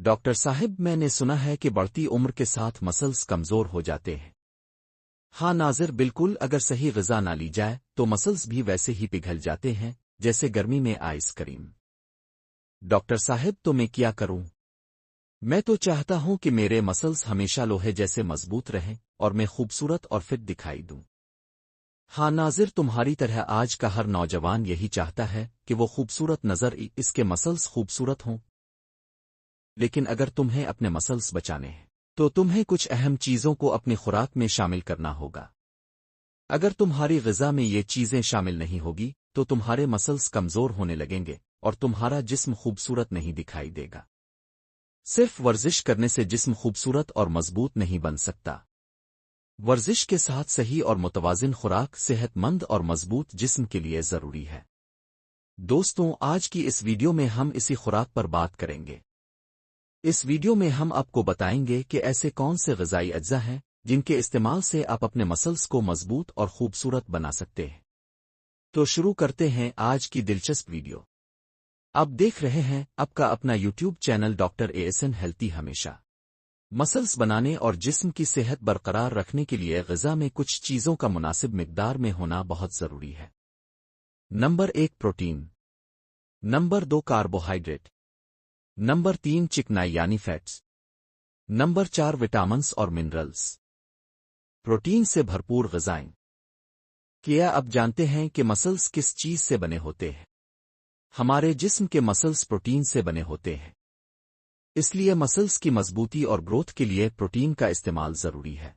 Doctor Sahib, मैंने सुना है कि बढ़ती उम्र के साथ मसल्स कमज़ोर हो जाते हैं। हाँ नाजिर, बिल्कुल, अगर सही गजा ना ली जाए तो मसल्स भी वैसे ही पिघल जाते हैं, जैसे गर्मी में आइसक्रीम डॉक्टर साहिब तो मैं क्या करूँ? मैं तो चाहता हूँ कि मेरे मसल्स हमेशा लोहे जैसे मज़बूत रहें, और मैं खूबसूरत और फिट दिखाई दूँ। हाँ नाजिर, तुम्हारी तरह आज का हर नौजवान यही चाहता है कि वो खूबसूरत नज़र इसके मसल्स खूबसूरत हों लेकिन अगर तुम्हें अपने मसल्स बचाने हैं तो तुम्हें कुछ अहम चीज़ों को अपनी खुराक में शामिल करना होगा। अगर तुम्हारी गजा में ये चीज़ें शामिल नहीं होगी तो तुम्हारे मसल्स कमज़ोर होने लगेंगे और तुम्हारा जिस्म खूबसूरत नहीं दिखाई देगा। सिर्फ़ वर्जिश करने से जिस्म खूबसूरत और मज़बूत नहीं बन सकता। वर्जिश के साथ सही और मुतवाजन खुराक सेहतमंद और मज़बूत जिस्म के लिए ज़रूरी है। दोस्तों, आज की इस वीडियो में हम इसी खुराक पर बात करेंगे। इस वीडियो में हम आपको बताएँगे कि ऐसे कौन से गजाई अज्जा हैं, जिनके इस्तेमाल से आप अपने मसल्स को मज़बूत और खूबसूरत बना सकते हैं। तो शुरू करते हैं आज की दिलचस्प वीडियो। आप देख रहे हैं, आपका अपना YouTube channel doctor ASN healthy हमेशा। मसल्स बनाने और जिस्म की सेहत बरकरार रखने के लिए गजा में कुछ चीज़ों का मुनासिब मकदार में होना बहुत ज़रूरी है। नंबर एक, प्रोटीन। नंबर दो, कार्बोहाइड्रेट। नंबर तीन चिकनाई यानी फैट्स नंबर चार विटामिन्स और मिनरल्स प्रोटीन से भरपूर गजाएँ. क्या अब जानते हैं कि मसल्स किस चीज़ से बने होते हैं. हमारे जिस्म के मसल्स प्रोटीन से बने होते हैं. इसलिए मसल्स की मजबूती और ग्रोथ के लिए प्रोटीन का इस्तेमाल ज़रूरी है.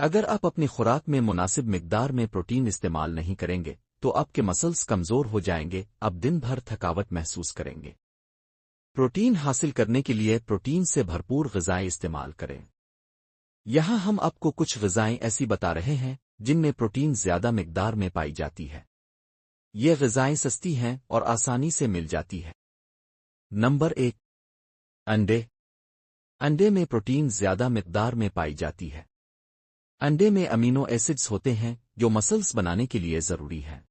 अगर आप अपनी खुराक में मुनासिब मकदार में प्रोटीन इस्तेमाल नहीं करेंगे तो आपके मसल्स कमज़ोर हो जाएँगे अब दिन भर थकावट महसूस करेंगे. प्रोटीन हासिल करने के लिए प्रोटीन से भरपूर गजाएँ इस्तेमाल करें। यहाँ हम आपको कुछ गजाएँ ऐसी बता रहे हैं, जिनमें प्रोटीन ज़्यादा मकदार में पाई जाती है। ये गजाएँ सस्ती हैं और आसानी से मिल जाती है। नंबर एक, अंडे। अंडे में प्रोटीन ज़्यादा मकदार में पाई जाती है। अंडे में अमीनो एसिड्स होते हैं, जो मसल्स बनाने के लिए ज़रूरी है।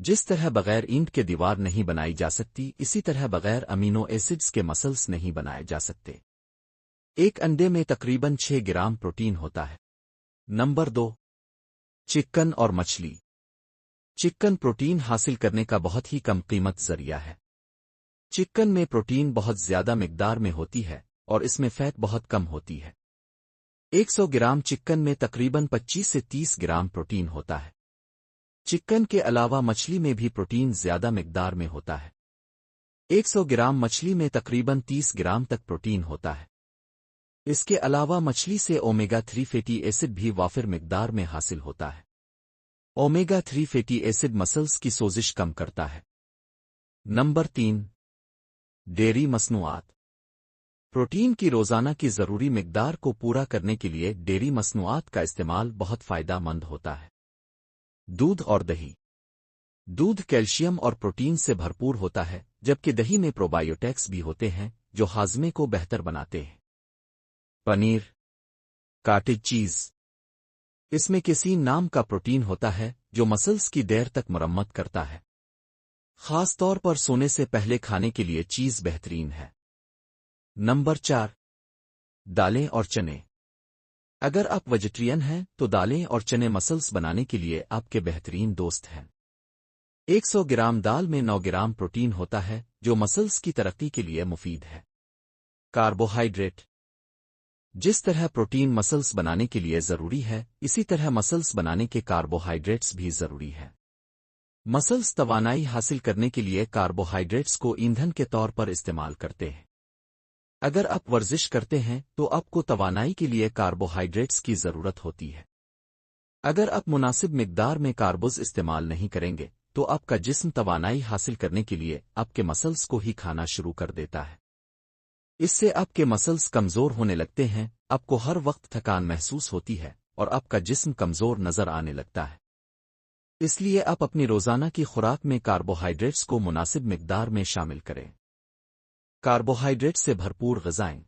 जिस तरह बगैर ईंट के दीवार नहीं बनाई जा सकती, इसी तरह बगैर अमीनो एसिड्स के मसल्स नहीं बनाए जा सकते। एक अंडे में तकरीबन 6 ग्राम प्रोटीन होता है। नंबर दो, चिकन और मछली। चिकन प्रोटीन हासिल करने का बहुत ही कम कीमत ज़रिया है। चिकन में प्रोटीन बहुत ज़्यादा मकदार में होती है और इसमें फैट बहुत कम होती है। 100 ग्राम चिकन में तकरीबन 25 से 30 ग्राम प्रोटीन होता है। चिकन के अलावा मछली में भी प्रोटीन ज़्यादा मकदार में होता है। 100 ग्राम मछली में तकरीबन 30 ग्राम तक प्रोटीन होता है। इसके अलावा मछली से ओमेगा थ्री फैटी एसिड भी वाफिर मकदार में हासिल होता है। Omega three fatty acid muscles की सोजिश कम करता है। नंबर तीन डेयरी मसनूआत। प्रोटीन की रोज़ाना की ज़रूरी मकदार को पूरा करने के लिए डेयरी मसनूआत का इस्तेमाल बहुत फ़ायदेमंद होता है। दूध और दही। दूध कैल्शियम और प्रोटीन से भरपूर होता है, जबकि दही में प्रोबायोटेक्स भी होते हैं, जो हाजमे को बेहतर बनाते हैं। पनीर। Cottage cheese. इसमें किसी नाम का प्रोटीन होता है, जो मसल्स की देर तक मरम्मत करता है। खास तौर पर सोने से पहले खाने के लिए चीज़ बेहतरीन है। नंबर चार। दालें और चने। अगर आप वेजिटेरियन हैं तो दालें और चने मसल्स बनाने के लिए आपके बेहतरीन दोस्त हैं। 100 ग्राम दाल में 9 ग्राम प्रोटीन होता है, जो मसल्स की तरक्की के लिए मुफीद है। कार्बोहाइड्रेट जिस तरह प्रोटीन मसल्स बनाने के लिए ज़रूरी है, इसी तरह मसल्स बनाने के कार्बोहाइड्रेट्स भी ज़रूरी है। मसल्स तवानाई हासिल करने के लिए कार्बोहाइड्रेट्स को ईंधन के तौर पर इस्तेमाल करते हैं। अगर आप वर्जिश करते हैं तो आपको तवानाई के लिए कार्बोहाइड्रेट्स की ज़रूरत होती है। अगर आप मुनासिब मकदार में कार्बोज इस्तेमाल नहीं करेंगे तो आपका जिस्म तवानाई हासिल करने के लिए आपके मसल्स को ही खाना शुरू कर देता है। इससे आपके मसल्स कमज़ोर होने लगते हैं, आपको हर वक्त थकान महसूस होती है, और आपका जिस्म कमज़ोर नज़र आने लगता है। इसलिए आप अपनी रोज़ाना की खुराक में कार्बोहाइड्रेट्स को मुनासिब मकदार में शामिल करें। कार्बोहाइड्रेट से भरपूर गजाएँ।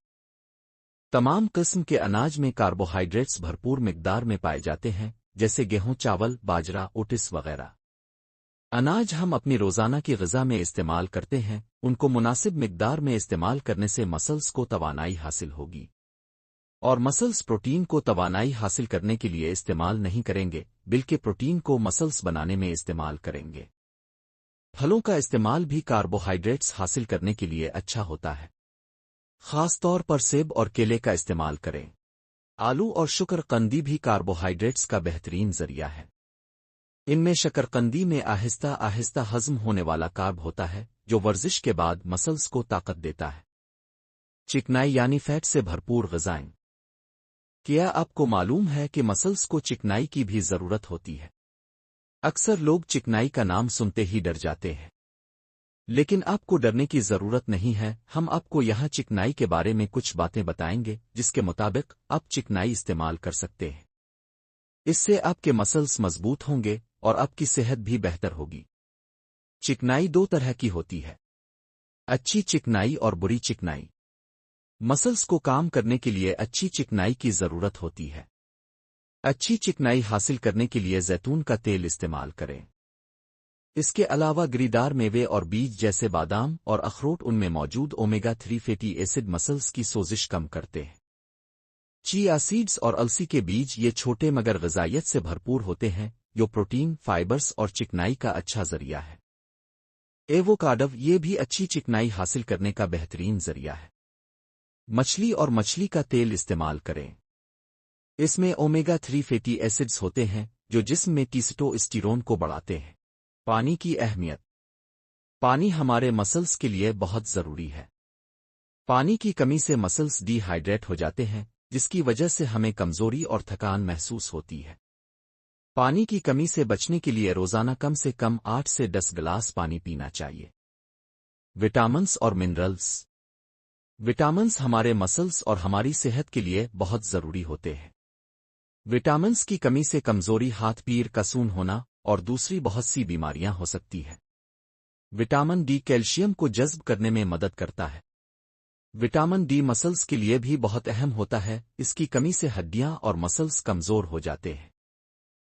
तमाम किस्म के अनाज में कार्बोहाइड्रेट्स भरपूर मकदार में पाए जाते हैं, जैसे गेहूँ, चावल, बाजरा, ओटिस वगैरह। अनाज हम अपनी रोज़ाना की गज़ा में इस्तेमाल करते हैं, उनको मुनासिब मकदार में इस्तेमाल करने से मसल्स को तवानाई हासिल होगी। और मसल्स प्रोटीन को तोानाई हासिल करने के लिए इस्तेमाल नहीं करेंगे, बल्कि प्रोटीन को मसल्स बनाने में इस्तेमाल करेंगे। फलों का इस्तेमाल भी कार्बोहाइड्रेट्स हासिल करने के लिए अच्छा होता है। खास तौर पर सेब और केले का इस्तेमाल करें। आलू और शुक्रकंदी भी कार्बोहाइड्रेट्स का बेहतरीन ज़रिया है। इनमें शकरकंदी में आहिस्ता आहिस्ता हजम होने वाला कार्ब होता है, जो वर्जिश के बाद मसल्स को ताकत देता है। चिकनाई यानी फैट से भरपूर गजाएँ। क्या आपको मालूम है कि मसल्स को चिकनाई की भी ज़रूरत होती है? अक्सर लोग चिकनाई का नाम सुनते ही डर जाते हैं। लेकिन आपको डरने की ज़रूरत नहीं है, हम आपको यहाँ चिकनाई के बारे में कुछ बातें बताएँगे, जिसके मुताबिक आप चिकनाई इस्तेमाल कर सकते हैं। इससे आपके मसल्स मज़बूत होंगे और आपकी सेहत भी बेहतर होगी। चिकनाई दो तरह की होती है। अच्छी चिकनाई और बुरी चिकनाई। मसल्स को काम करने के लिए अच्छी चिकनाई की ज़रूरत होती है। अच्छी चिकनाई हासिल करने के लिए जैतून का तेल इस्तेमाल करें। इसके अलावा गिरीदार मेवे और बीज जैसे बादाम और अखरोट उनमें मौजूद omega three fatty acid muscles की सोजिश कम करते हैं। चिया सीड्स और अलसी के बीज ये छोटे मगर गजाइत से भरपूर होते हैं, जो प्रोटीन फाइबर्स और चिकनाई का अच्छा ज़रिया है। एवोकाडव ये भी अच्छी चिकनाई हासिल करने का बेहतरीन ज़रिया है। मछली और मछली का तेल इस्तेमाल करें। इसमें ओमेगा थ्री फैटी एसिड्स होते हैं, जो जिस्म में टीस्टोस्टिरोन को बढ़ाते हैं। पानी की अहमियत। पानी हमारे मसल्स के लिए बहुत ज़रूरी है। पानी की कमी से मसल्स डिहाइड्रेट हो जाते हैं, जिसकी वजह से हमें कमज़ोरी और थकान महसूस होती है। पानी की कमी से बचने के लिए रोज़ाना कम से कम आठ से दस गिलास पानी पीना चाहिए। विटामिन्स और मिनरल्स विटामिन्स हमारे मसल्स और हमारी सेहत के लिए बहुत ज़रूरी होते हैं। विटामिन्स की कमी से कमज़ोरी हाथ पीर कसून होना और दूसरी बहुत सी बीमारियाँ हो सकती है। विटामिन डी कैल्शियम को जज्ब करने में मदद करता है। विटामिन डी मसल्स के लिए भी बहुत अहम होता है, इसकी कमी से हड्डियाँ और मसल्स कमज़ोर हो जाते हैं।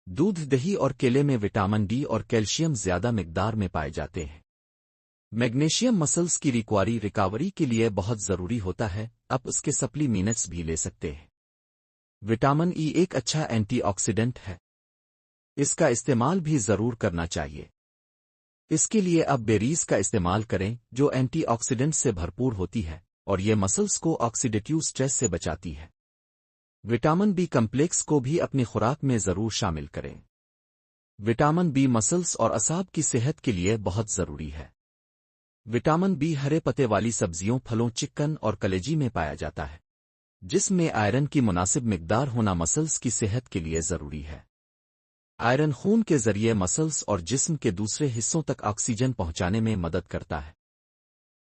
दूध, दही और केले में विटामिन डी और कैल्शियम ज़्यादा मिकदार में पाए जाते हैं। मैग्नीशियम मसल्स की रिक्वारी रिकवरी के लिए बहुत ज़रूरी होता है, आप उसके सप्लीमेंट्स भी ले सकते हैं। विटामिन ई एक अच्छा एंटीऑक्सीडेंट है। इसका इस्तेमाल भी ज़रूर करना चाहिए। इसके लिए अब बेरीज का इस्तेमाल करें, जो एंटीऑक्सीडेंट से भरपूर होती है, और ये मसल्स को ऑक्सीडेटिव स्ट्रेस से बचाती है। विटामिन बी कम्प्लेक्स को भी अपनी खुराक में ज़रूर शामिल करें। विटामिन बी मसल्स और असाब की सेहत के लिए बहुत ज़रूरी है। विटामिन बी हरे पते वाली सब्जियों, फलों, चिकन और कलेजी में पाया जाता है। जिसमें आयरन की मुनासिब मकदार होना मसल्स की सेहत के लिए ज़रूरी है। आयरन खून के ज़रिए मसल्स और जिस्म के दूसरे हिस्सों तक ऑक्सीजन पहुँचाने में मदद करता है।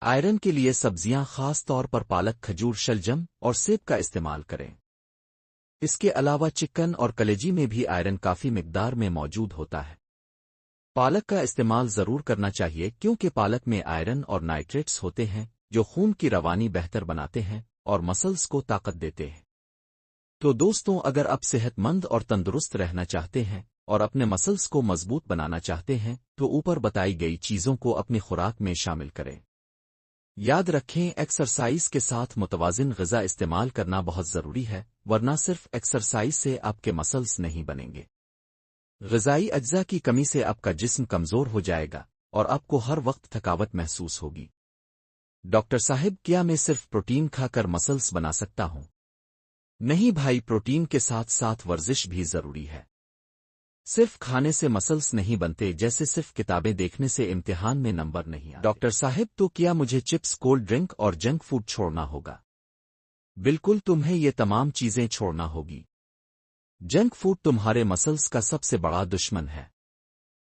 आयरन के लिए सब्ज़ियाँ खास तौर पर पालक, खजूर, शलजम और सेब का इस्तेमाल करें। इसके अलावा चिकन और कलेजी में भी आयरन काफ़ी मकदार में मौजूद होता है। पालक का इस्तेमाल ज़रूर करना चाहिए क्योंकि पालक में आयरन और नाइट्रेट्स होते हैं, जो खून की रवानी बेहतर बनाते हैं और मसल्स को ताकत देते हैं। तो दोस्तों, अगर आप सेहतमंद और तंदुरुस्त रहना चाहते हैं और अपने मसल्स को मज़बूत बनाना चाहते हैं तो ऊपर बताई गई चीज़ों को अपनी खुराक में शामिल करें। याद रखें एक्सरसाइज के साथ मुतवाजन गजा इस्तेमाल करना बहुत ज़रूरी है, वरना सिर्फ़ एक्सरसाइज से आपके मसल्स नहीं बनेंगे। गजाई अज्जा की कमी से आपका जिस्म कमज़ोर हो जाएगा और आपको हर वक्त थकावट महसूस होगी। डॉक्टर साहिब, क्या मैं सिर्फ़ प्रोटीन खाकर मसल्स बना सकता हूँ? नहीं भाई, प्रोटीन के साथ साथ वर्जिश भी ज़रूरी है। सिर्फ़ खाने से मसल्स नहीं बनते, जैसे सिर्फ़ किताबें देखने से इम्तिहान में नंबर नहीं डॉक्टर साहिब तो क्या मुझे चिप्स, कोल्ड ड्रिंक और जंक फ़ूड छोड़ना होगा? बिल्कुल, तुम्हें ये तमाम चीज़ें छोड़ना होगी। जंक फ़ूड तुम्हारे मसल्स का सबसे बड़ा दुश्मन है।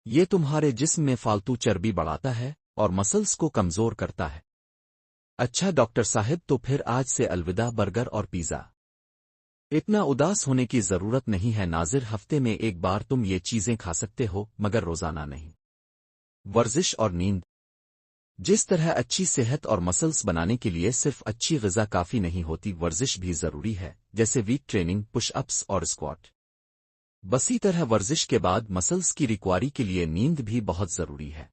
ये तुम्हारे जिस्म में फालतू चर्बी बढ़ाता है और मसल्स को कमज़ोर करता है। अच्छा डॉक्टर साहिब तो फिर आज से अलविदा बर्गर और पिज़्ज़ा। इतना उदास होने की ज़रूरत नहीं है नाजिर, हफ़्ते में एक बार तुम ये चीज़ें खा सकते हो, मगर रोज़ाना नहीं। वर्जिश और नींद। जिस तरह अच्छी सेहत और मसल्स बनाने के लिए सिर्फ़ अच्छी गजा काफ़ी नहीं होती, वर्जिश भी ज़रूरी है, जैसे वीक ट्रेनिंग पुश अप्स और स्क्वाट बसी तरह वर्जिश के बाद मसल्स की रिक्वारी के लिए नींद भी बहुत ज़रूरी है।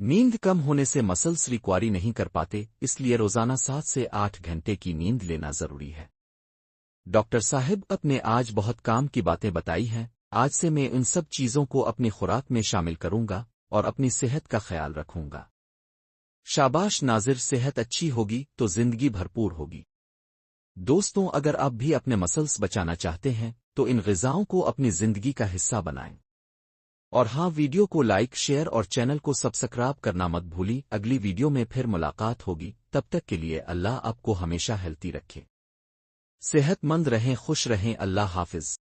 नींद कम होने से मसल्स रिक्वारी नहीं कर पाते, इसलिए रोज़ाना सात से आठ घंटे की नींद लेना ज़रूरी है। डॉक्टर साहिब अपने आज बहुत काम की बातें बताई हैं, आज से मैं इन सब चीज़ों को अपनी खुराक में शामिल करूँगा और अपनी सेहत का ख्याल रखूँगा। शाबाश, नाजिर, सेहत अच्छी होगी तो ज़िंदगी भरपूर होगी। दोस्तों, अगर आप भी अपने मसल्स बचाना चाहते हैं तो इन गजाओं को अपनी ज़िंदगी का हिस्सा बनाएँ। और हाँ वीडियो को लाइक, शेयर और चैनल को सब्सक्राइब करना मत भूली। अगली वीडियो में फिर मुलाकात होगी। तब तक के लिए अल्लाह आपको हमेशा हेल्थी रखे। सेहतमंद रहें, खुश रहें। अल्लाह हाफिज।